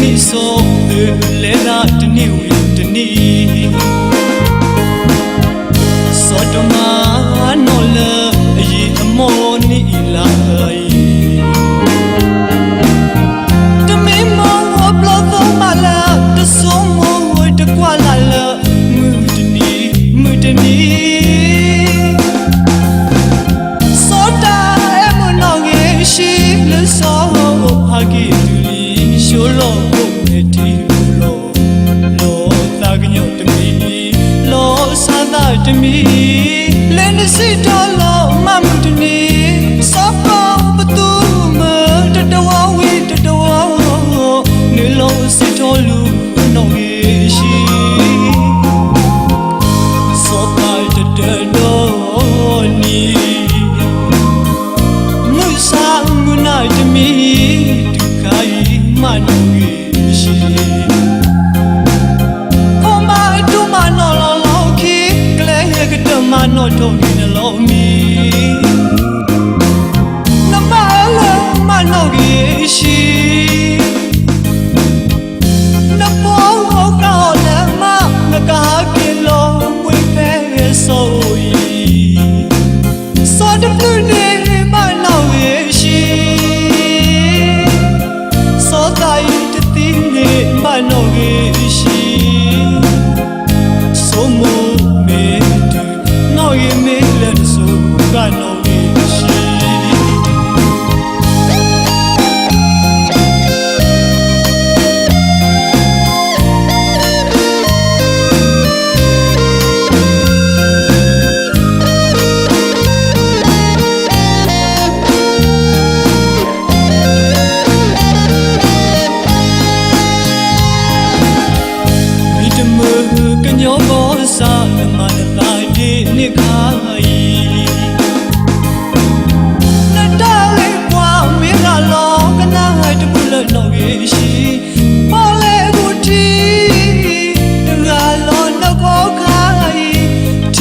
နိစောလေလာတနည်းဝင်တနည်းစောတမနော်လေအီအမောနီလာ to me Lend a seat dollar mama to me Sapa patuma tatawa we tatawa Nilo sit all you know she တို့ဒီနှလုံးမြေ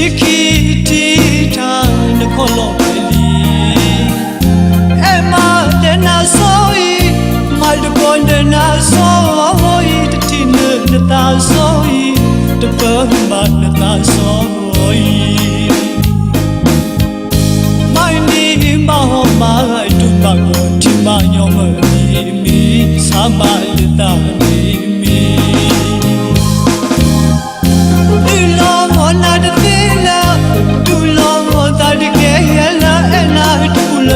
Tikiti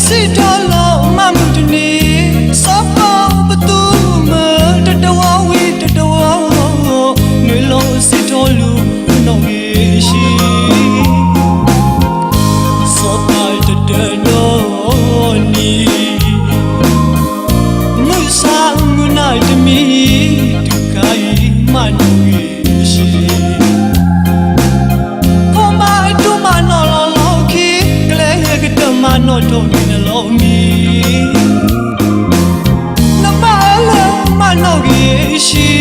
Sit dolar 归心。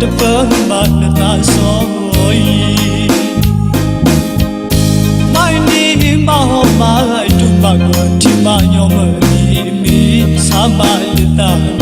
တပမနတာစောယမိုင်းဒီနီမဟောမာတူမကောတိမညောမီမီသမလတာ